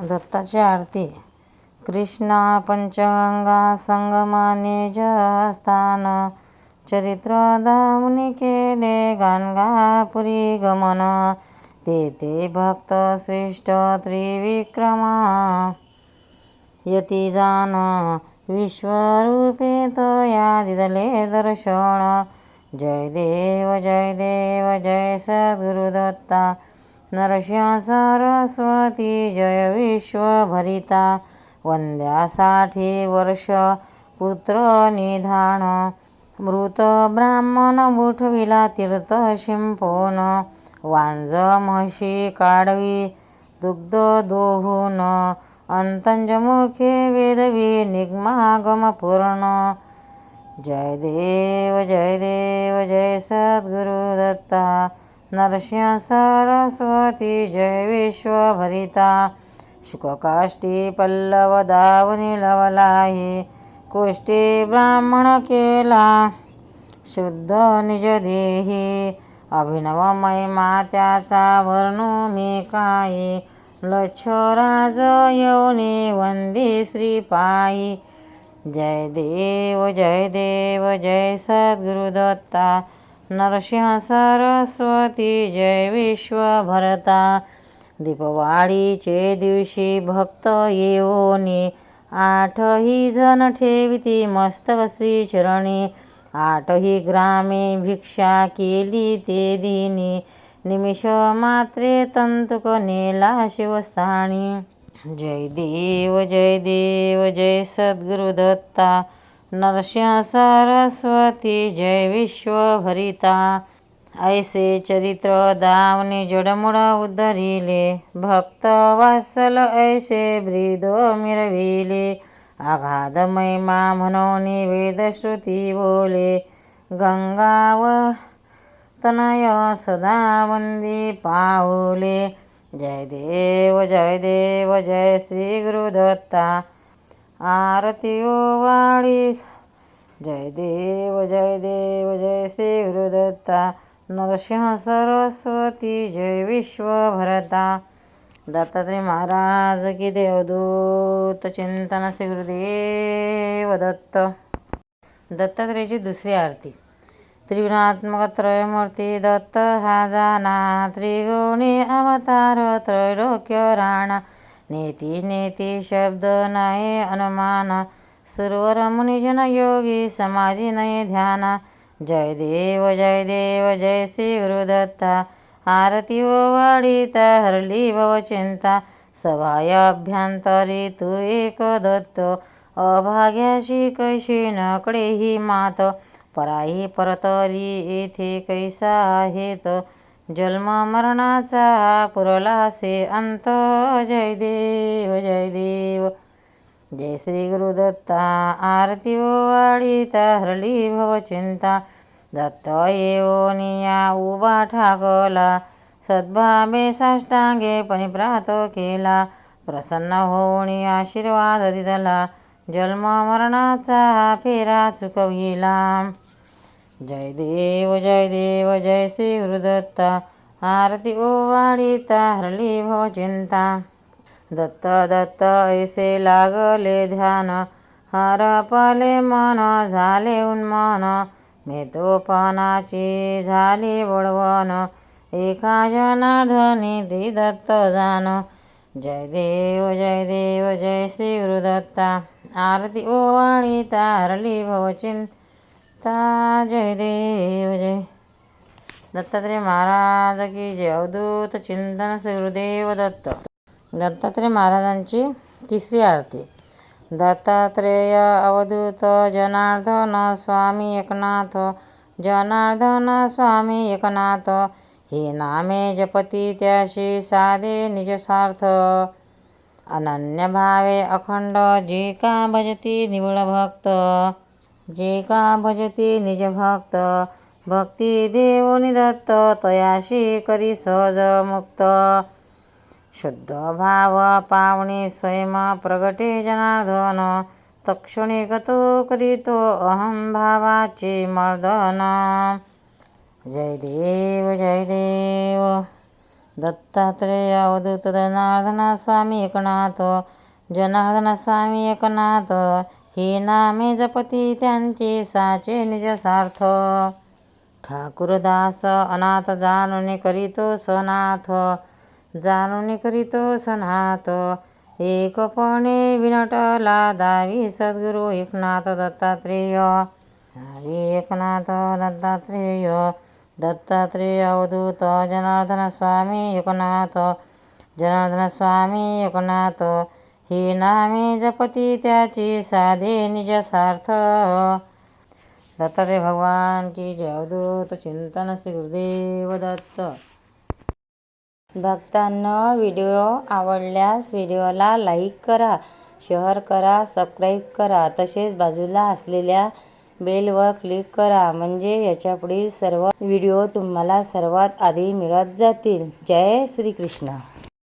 दत्ताची आरती. कृष्णा पंचगंगा संगमाने स्थान चरित्र दामुनी केले गाणगापुरी गमन. तेथे भक्त श्रेष्ठ त्रिविक्रमा. यती जान विश्वरूपे तया दिदले दर्शन जय देव जय देव जय सद्गुरुदत्ता. नरशा सरस्वती जय विश्वभरिता. वंद्यासाठी वर्ष पुत्र निधान. मृत ब्राह्मण उठविला तीर्थ शिंपोन वांज म्हशी काढवी दुग्ध दोहून. अंतंजमुखे वेदवी निगमागम पूर्ण. जय देव जय देव जय सद्गुरुदत्ता. नरसिंह सरस्वती जय विश्वभरिता। शुककाष्टी पल्लव दावनी लवलाही। कोष्टी ब्राह्मण केला। शुद्ध निज देही। अभिनव महिमा त्याचा वर्णू मी काही। लक्षराज येऊनी वंदी श्रीपायी। जय देव जय देव जय सद्गुरुदत्ता। नरसिंह सरस्वती जय विश्वभरता। दीपवाळीचे दिवशी भक्त येऊनी आठही जण ठेविती मस्तक श्रीचरणी आठही ग्रामे भिक्षा केली ते दिनी निमिष मात्रे तंतुक नेला शिवस्थानी। जय देव जय देव जय सद्गुरुदत्ता। नरसिंह सरस्वती जय विश्वभरिता। ऐसे चरित्र दावने जडमुड उद्धरिले भक्त वासल ऐसे ब्रीद मिरविले। आघाद महिमा म्हणून वेदश्रुती बोले गंगाव तनय सदा वंदी पाऊले जय देव जय देव जय श्री गुरुदत्ता। आरती वाळी जय देव जय देव जय श्री गुरुदत्ता। नरसिंह सरस्वती जय विश्वभरता। दत्तात्रय महाराज की देवदूत चिंतन श्री गुरुदेव दत्त। दत्तात्रयाची दुसरी आरती। त्रिगुणात्मक त्रयमूर्ती दत्त हा जाना। त्रिगुणी अवतार त्रैलोक्य राणा। नेती नेती शब्द नये अनुमाना. सुरवर मुनिजन योगी समाधी नये ध्याना. जय देव जय देव जय श्री गुरुदत्ता. आरती व वाढिता हरली भवचिंता सभाय अभ्यंतरी तू एक दत्त. अभाग्याशी कैशी नकडे ही मात. पराई परतरी येथे कैसा आहेत जन्म मरणाचा पुरलासे अंत. जय देव जय देव. जय श्री गुरुदत्ता. आरती वाढीता हरली भवचिंता दत्त येऊनिया उभा ठाकला सद्भावे साष्टांगे परिप्रात केला. प्रसन्न होणी आशीर्वाद दिला जन्म मरणाचा फेरा चुकविला. जय देव जय देव जय श्री गुरुदत्ता आरती ओवाळीता हरली भवचिंता दत्त दत्त ऐसे लागले ध्यान। हरपले मन झाले उन्मन। मेतोपनाची झाली बळवण एका जनाधनी ती दत्त जान जय देव जय देव जय श्री गुरुदत्ता आरती ओवाळीता हरली दत्ता जय देव जय। दत्तात्रय महाराज की जय। अवधूत चिंतन श्री गुरुदेव दत्त। दत्तात्रय महाराजांची तिसरी आरती। दत्तात्रेय अवधूत जनार्दन स्वामी एकनाथ। जनार्दन स्वामी एकनाथ। हे नामे जपती त्याशी साधे निजसार्थ अनन्य भावे अखंड जी का भजती निवळ भक्त। जे का भजते निज भक्त भक्ती देवोनी दत्त तयाशी करी सहज मुक्त. शुद्ध भाव पावणे स्वयं प्रगटे जनार्दन तक्षणे गतो करीतो अहम भावाचे मर्दन. जय देव जय देव. दत्तात्रेय अवधूत जनार्दन स्वामी एकनाथ जनार्दन स्वामी एकनाथ ही नामे जपती त्यांची साचे निज सार्थ. ठाकूरदास अनाथ जाणून करीतो सनाथ. जाणून करीतो सनाथ. एकपणे विनटला दावी सद्गुरु एकनाथ दत्तात्रेय. दावी एकनाथ दत्तात्रेय. दत्तात्रेय अवधूत जनार्दन स्वामी एकनाथ. जनार्दन स्वामी एकनाथ. ही नामे जपती त्याची साधे निज सार्थ दत्तात्रय भगवान की जय चिंतन श्री गुरुदेव दत्त. भक्तांना व्हिडिओ आवडल्यास व्हिडिओला लाईक करा शेअर करा सबस्क्राईब करा. तसेच बाजूला असलेल्या बेलवर क्लिक करा म्हणजे याच्यापुढील सर्व व्हिडिओ तुम्हाला सर्वात आधी मिळत जातील. जय श्रीकृष्ण.